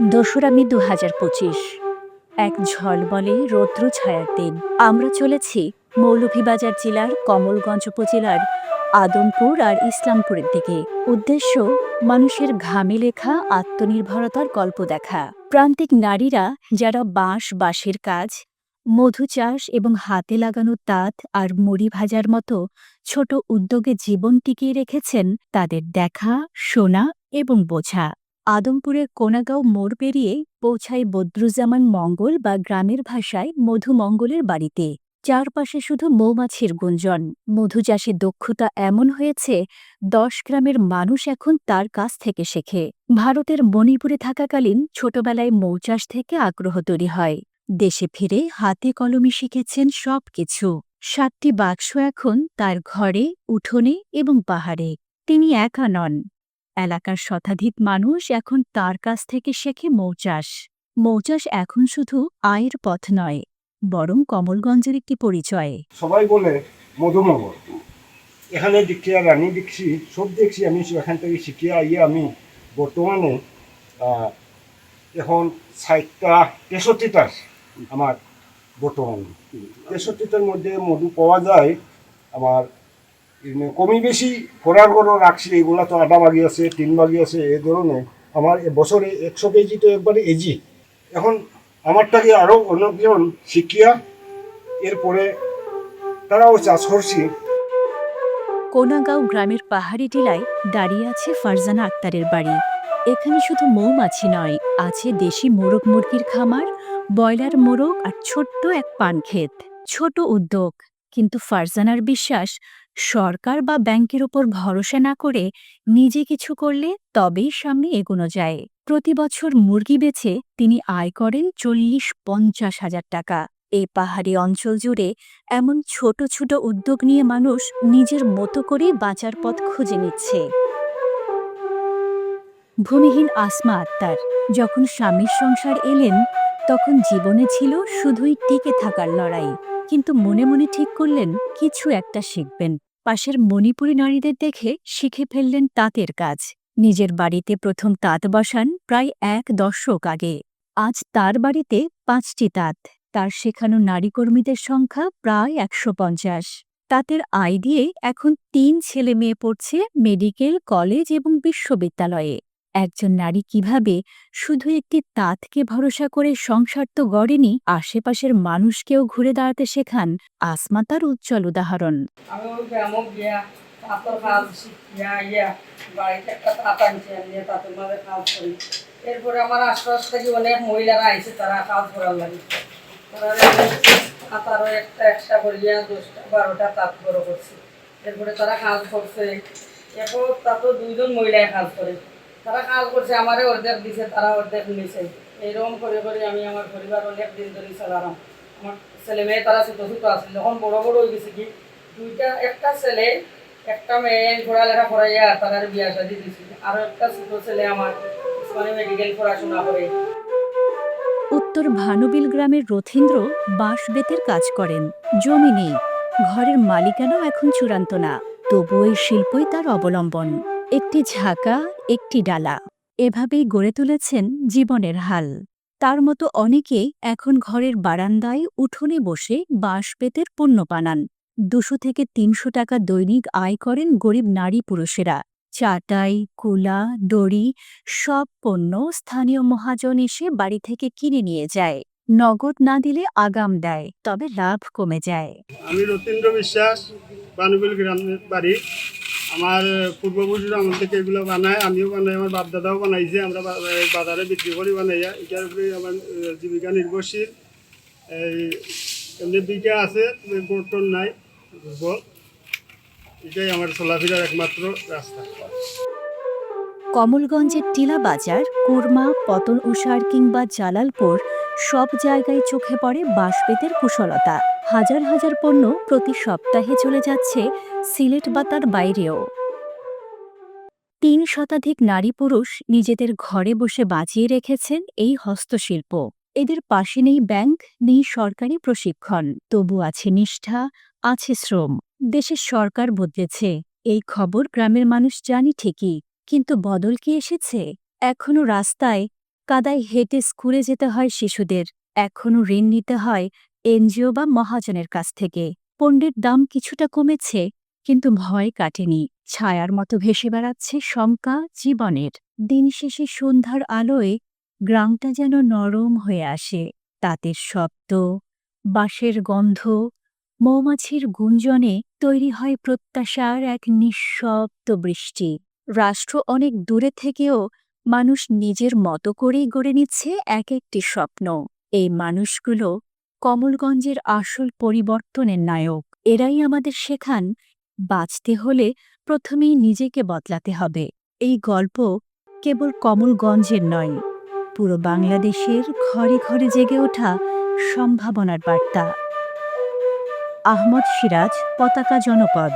দোসরা মে দু হাজার পঁচিশ। এক ঝলবলে রৌদ্র ছায়ার দিন। আমরা চলেছি মৌলভীবাজার জেলার কমলগঞ্জ উপজেলার আদমপুর আর ইসলামপুরের দিকে। উদ্দেশ্য, মানুষের ঘামে লেখা, আত্মনির্ভরতার গল্প দেখা। প্রান্তিক নারীরা যারা বাঁশ, বাঁশের কাজ, মধু চাষ এবং হাতে লাগানো তাঁত আর মুড়ি ভাজার মতো ছোট উদ্যোগে জীবন টিকিয়ে রেখেছেন তাদের দেখা, শোনা এবং বোঝা। আদমপুরের কোনাগাঁও মোড় পেরিয়ে পৌঁছায় বদরুজ্জামান মঙ্গল বা গ্রামের ভাষায় মধু মঙ্গলের বাড়িতে। চারপাশে শুধু মৌমাছির গুঞ্জন। মধু চাষে দক্ষতা এমন হয়েছে, দশ গ্রামের মানুষ এখন তার কাছ থেকে শেখে। ভারতের মণিপুরে থাকাকালীন ছোটবেলায় মৌচাষ থেকে আগ্রহ তৈরি হয়। দেশে ফিরে হাতে কলমে শিখেছেন সব কিছু সাতটি বাক্স এখন তার ঘরে, উঠোনে এবং পাহাড়ে। তিনি একা নন। এলাকার শতাধিক মানুষ এখন তার কাছ থেকে শেখে মৌচাষ। মৌচাষ এখন শুধু আয়ের পথ নয়, বরং কমলগঞ্জের একটি পরিচয়। সবাই বলে মধুমগর এখানে দীক্ষা রানী দেখছি সব দেখছি আমি এখান থেকে শিখিয়ে আইয়ে আমি বর্তমানে এখন ষাটটা তেষট্টিটা আমার বর্তমানে। তেষট্টিটার মধ্যে মধু পাওয়া যায় আমার কমি বেশি ফোরার গরু রাখছি এগুলা তো আটা বাগি আছে, তিন বাগি আছে এই ধরনের। আমার বছরে একশো কেজি তো একবারে এজি এখন আমারটাকে আরও অন্যজন শিখিয়া এরপরে তারাও চাষ করছি। কোনাগাঁও গ্রামের পাহাড়ি টিলায় দাঁড়িয়ে আছে ফারজানা আক্তারের বাড়ি। এখানে শুধু মৌমাছি নয়, আছে দেশি মোরগ মুরগির খামার, ব্রয়লার মোরগ আর ছোট্ট এক পান ক্ষেত ছোট উদ্যোগ। কিন্তু ফারজানার বিশ্বাস, সরকার বা ব্যাংকের ওপর ভরসা না করে নিজে কিছু করলে তবেই সামনে এগোনো যায়। প্রতি বছর মুরগি বেছে তিনি আয় করেন চল্লিশ পঞ্চাশ হাজার টাকা। এই পাহাড়ি অঞ্চল জুড়ে এমন ছোট ছোট উদ্যোগ নিয়ে মানুষ নিজের মতো করে বাঁচার পথ খুঁজে নিচ্ছে। ভূমিহীন আসমা আত্মার যখন স্বামীর সংসার এলেন, তখন জীবনে ছিল শুধুই টিকে থাকার লড়াই। কিন্তু মনে মনে ঠিক করলেন, কিছু একটা শিখবেন। পাশের মণিপুরী নারীদের দেখে শিখে ফেললেন তাঁতের কাজ। নিজের বাড়িতে প্রথম তাঁত বসান প্রায় এক দশক আগে। আজ তার বাড়িতে পাঁচটি তাঁত। তার শেখানো নারী কর্মীদের সংখ্যা প্রায় একশো পঞ্চাশ। তাঁতের আয় দিয়ে এখন তিন ছেলে মেয়ে পড়ছে মেডিকেল, কলেজ এবং বিশ্ববিদ্যালয়ে। একজন নারী কীভাবে শুধু একটি তাঁতকে ভরসা করে সংসার তো গড়েনি, আশেপাশের মানুষকেও ঘুরে দাঁড়াতে শেখান আসমা তার উজ্জ্বল উদাহরণ। এরপরে আমার আশপাশ থেকে অনেক মহিলারা আইছে, তারা কাজ করার লাগে। একটা একটা করিয়া দশটা বারোটা তাঁত বড় করছে। এরপরে তারা কাজ করছে। দুইজন মহিলায় কাজ করে। তারা কাজ করছে আমারে অর্ধেক দিছে, তারা অর্ধেক নিছে। এইরকম করে করে আমি আমার পরিবার অনেক দিন ধরে চালালাম। আমার ছেলে মেয়ে তারা ছোটো ছোটো আছে, যখন বড় বড় হয়ে গেছে কি, দুইটা, একটা ছেলে, একটা মেয়ে পড়ালেখা করাইয়া তাদের বিয়া শাদি দিছি। আর একটা ছোট ছেলে আমার মানে মেডিকেল পড়াশোনা করে। উত্তর ভানুবিল গ্রামের রথীন্দ্র বাঁশ বেতের কাজ করেন। জমি নেই, ঘরের মালিকানাও এখন চূড়ান্ত না তবু এই শিল্পই তার অবলম্বন। একটি ঝাঁকা একটি ডালা। এভাবেই গড়ে তুলেছেন জীবনের হাল। তার মতো অনেকেই এখন ঘরের বারান্দায় উঠোনে বসে বাঁশ বেতের পণ্য বানান। দুশো থেকে তিনশো টাকা দৈনিক আয় করেন গরিব নারী পুরুষেরা। চাটাই, কুলা, দড়ি সব পণ্য স্থানীয় মহাজন এসে বাড়ি থেকে কিনে নিয়ে যায়। নগদ না দিলে আগাম দেয়, তবে লাভ কমে যায়। আমি রতীন্দ্র বিশ্বাস গ্রামের বাড়ি। আমার পূর্বপুরুষ আমল থেকে এগুলো বানায়, আমিও বানাই, আমার বাপ দাদাও বানাইছে, আমরা বাজারে বিক্রি করি বানাইয়া এটার উপরে আমার জীবিকা নির্ভরশীল। এই, এমনি বিকা আছে গোটন নাই, দুর্বল। এটাই আমার চলাফেরার একমাত্র রাস্তা। কমলগঞ্জের টিলা বাজার, কুরমা, পতন উষার কিংবা জালালপুর সব জায়গায় চোখে পড়ে বাঁশবেতের কুশলতা। হাজার হাজার পণ্য প্রতি সপ্তাহে চলে যাচ্ছে সিলেট বা তার বাইরেও। তিন শতাধিক নারী পুরুষ নিজেদের ঘরে বসে বাঁচিয়ে রেখেছেন এই হস্তশিল্প। এদের পাশে নেই ব্যাংক, নেই সরকারি প্রশিক্ষণ। তবু আছে নিষ্ঠা, আছে শ্রম। দেশের সরকার বদলেছে। এই খবর গ্রামের মানুষ জানি ঠিকই, কিন্তু বদল কি এসেছে? এখনও রাস্তায় কাদায় হেঁটে স্কুলে যেতে হয় শিশুদের। এখনও ঋণ নিতে হয় এনজিও বা মহাজনের কাছ থেকে। পণ্যের দাম কিছুটা কমেছে, কিন্তু ভয় কাটেনি। ছায়ার মতো ভেসে বেড়াচ্ছে শঙ্কা জীবনের। দিন শেষে সন্ধ্যার আলোয় গ্রামটা যেন নরম হয়ে আসে। তাঁতের শব্দ, বাঁশের গন্ধ, মৌমাছির গুঞ্জনে তৈরি হয় প্রত্যাশার এক নিঃশব্দ বৃষ্টি। রাষ্ট্র অনেক দূরে থেকেও মানুষ নিজের মতো করেই গড়ে নিচ্ছে এক একটি স্বপ্ন। এই মানুষগুলো কমলগঞ্জের আসল পরিবর্তনের নায়ক। এরাই আমাদের শেখান, বাঁচতে হলে প্রথমেই নিজেকে বদলাতে হবে। এই গল্প কেবল কমলগঞ্জের নয়, পুরো বাংলাদেশের ঘরে ঘরে জেগে ওঠা সম্ভাবনার বার্তা। আহমদ সিরাজ, পতাকা জনপদ।